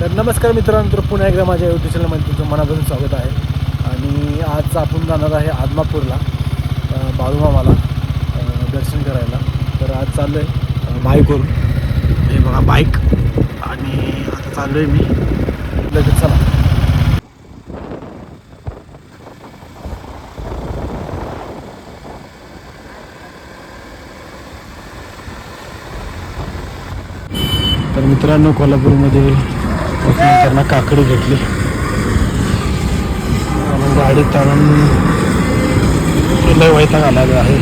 तर नमस्कार मित्रांनो तर पुन्हा एकदा माझ्या युट्यूब चॅनलमध्ये तुमचं मनापासून स्वागत आहे. आणि आज आपण जाणार आहे आदमापूरला बाळूमामाला दर्शन करायला. तर आज चाललो आहे बाईकवरून. हे बघा बाईक. आणि आता चाललो आहे मी. लगेच चला. तर मित्रांनो कोल्हापूरमध्ये त्यांना काकडी घेतली आणि गाडीत लय वैताग आलेला आहे.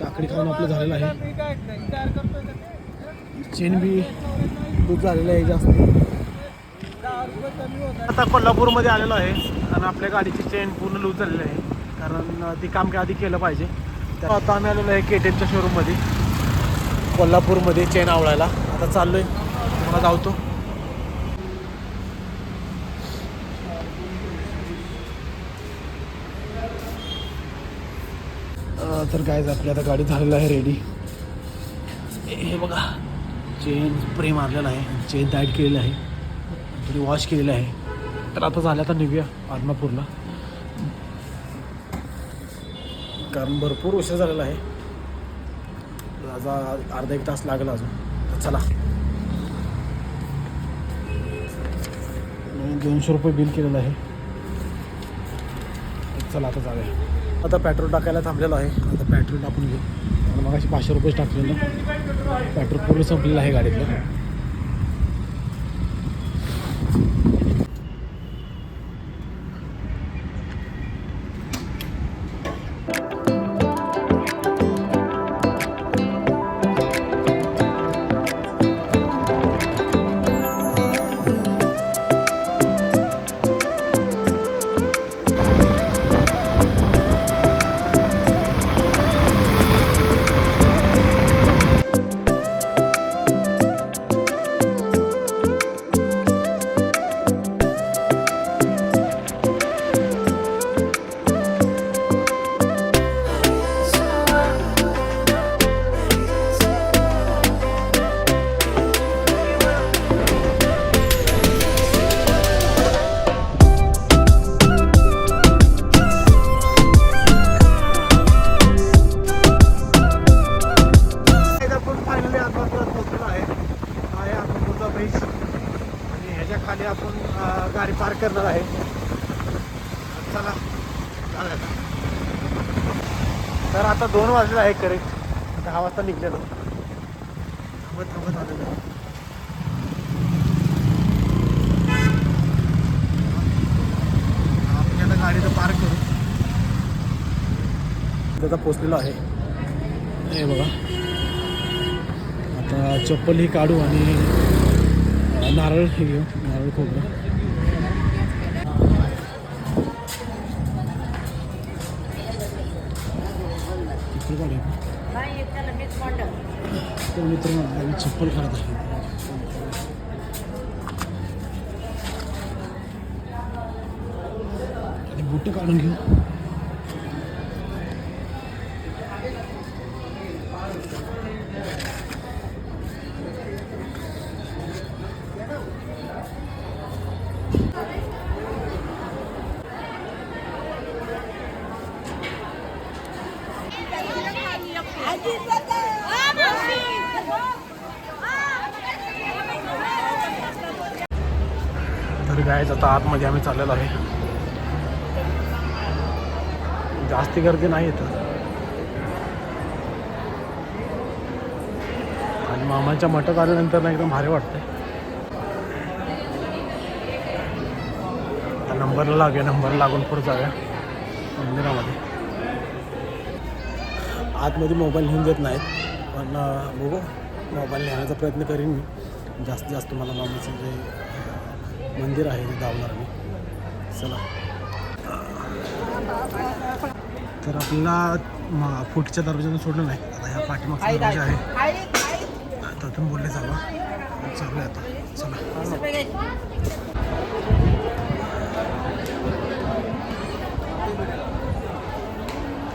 काकडी खाऊन आपलं झालेलं आहे. चेन बी दूध झालेलं आहे जास्त. आता कोल्हापूरमध्ये आलेलो आहे आणि आपल्या गाडीची चेन पूर्ण लूज झालेली आहे. कारण ती काम काय आधी केलं पाहिजे. तर आता आम्ही आलेलो आहे के टी एमच्या शोरूममध्ये कोल्हापूरमध्ये चेन आवळायला. आता चाललो आहे तुम्हाला धावतो. तर काय आपली आता गाडी झालेलं आहे रेडी हे बघा. चेन स्प्रे मारलेला आहे चेन टाईट केलेलं आहे थोडी वॉश केलेलं आहे. तर आता झालं आता निघूया आदमापूरला. कारण भरपूर उशीर झालेला आहे. आता अर्धा एक तास लागला अजून. तर चला. दोनशे रुपये बिल केलेलं आहे. चला आता जाऊया. आता पेट्रोल टाकायला थांबलेलं आहे. आता पेट्रोल टाकून घेऊ. मग अशी पाचशे रुपये टाकलेलं. पेट्रोल पूर्ण संपलेलं आहे गाडीतलं. खाली आपण गाडी पार्क करणार आहे. चला. चालेल तर आता दोन वाजले आहे करेक्ट दहा वाजता निघलेलो. थांबत थांबत आलेलो आहे. आपण आता गाडीचं पार्क करू. त्याचा पोचलेलो आहे. हे बघा. आता चप्पल ही काढू आणि नारळ हे घेऊ. नारळ खोबरं. चप्पल काढू तर मित्रांनो आपल्याला चप्पल काढत आहे आणि बुट काढून घेऊ तर गायच आता आतमध्ये आम्ही चाललेलो आहे. जास्ती गर्दी नाही इथं. आणि मामाच्या मठात आल्यानंतर ना एकदम भारी वाटतंय. आता नंबरला लागूया नंबर लागून पुढे जाऊया मंदिरामध्ये. आतमध्ये मोबाईल घेऊन देत नाहीत. पण बघू. मोबाईल नेण्याचा प्रयत्न करीन मी. जास्तीत जास्त मला मामाचं जे मंदिर आहे ते धावणार मी. चला. तर आपल्याला म- फुटच्या दरवाजाने सोडलं नाही. आता ह्या पाठीमागचा दरवाजा आहे. आता इथून बोलले चालवा चालू आहे आता. चला.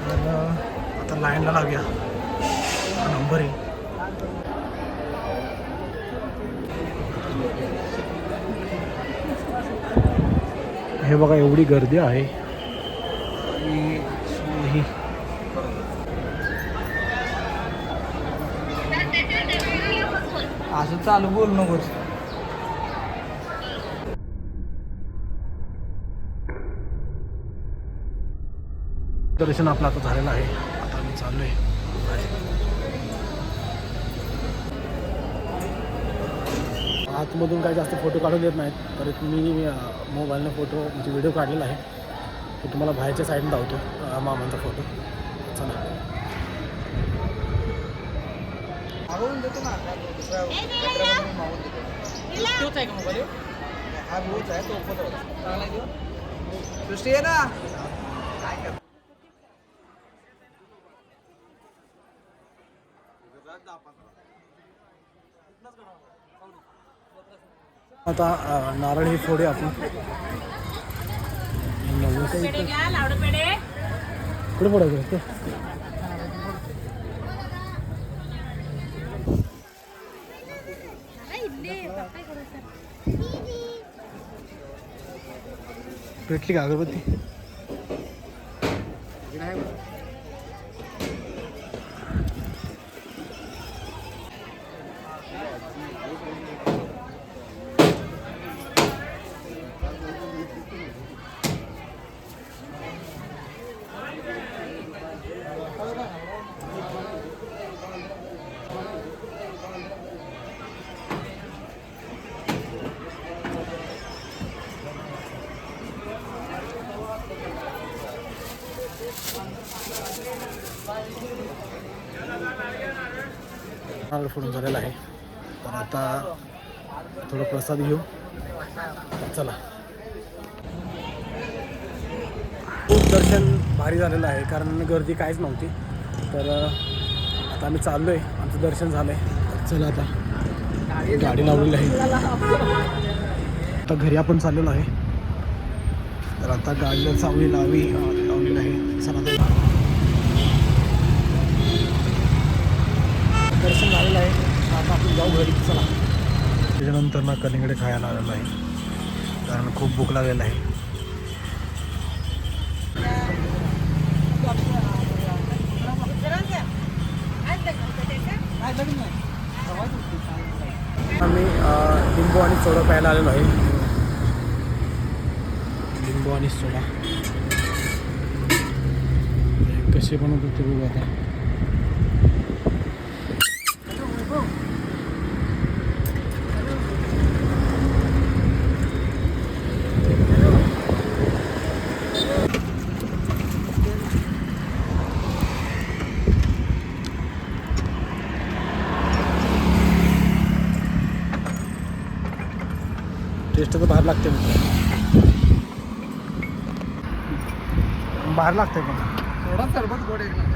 तर लाईनला लागूया हा नंबर आहे. हे बघा एवढी गर्दी आहे. असं चालू बोल नकोच दर्शन आपलं आता झालेलं आहे. चाललो आहे. आतमधून काही जास्त फोटो काढून देत नाहीत तर मी मोबाईलने फोटो म्हणजे व्हिडिओ काढलेला आहे. तो तुम्हाला बाहेरच्या साईडने धावतो मामांचा फोटो. चला. मागवून देतो ना दुसऱ्या मित्राकडून मागवून देतो तोच आहे का मोबाईल हा व्ह्यूच आहे तो ओप्पोचा होता चांगला आहे तो? सृष्टी आहे ना काय कर आता नारळ हे फोडे आपण. कुठे घ्या फोडायचं ते? भेटली का अगरबत्ती? नारळ फोडून झालेला आहे. तर आता थोडं प्रसाद घेऊ. चला. खूप दर्शन भारी झालेलं आहे कारण गर्दी काहीच नव्हती. तर आता आम्ही चाललो आहे आमचं दर्शन झालं आहे चला आता. गाडी लावलेली आहे. आता घरी आपण चाललेलो आहे. तर आता गाडीला चावली लावी लावलेली आहे. चला आता दर्शन झालेलं आहे. आता आपण जाऊ घरी. चला. त्याच्यानंतर ना कलिंगडे खायला आलेलो आहे. कारण खूप भूक लागलेला आहे. आम्ही लिंबू आणि सोडा प्यायला आलेलो आहे. लिंबू आणि सोडा कसे बनवतो ते बघू आता. टेस्ट तर बाहेर लागते मित्र बाहेर लागतंय पण. थोडा सरबत गोड एक ना.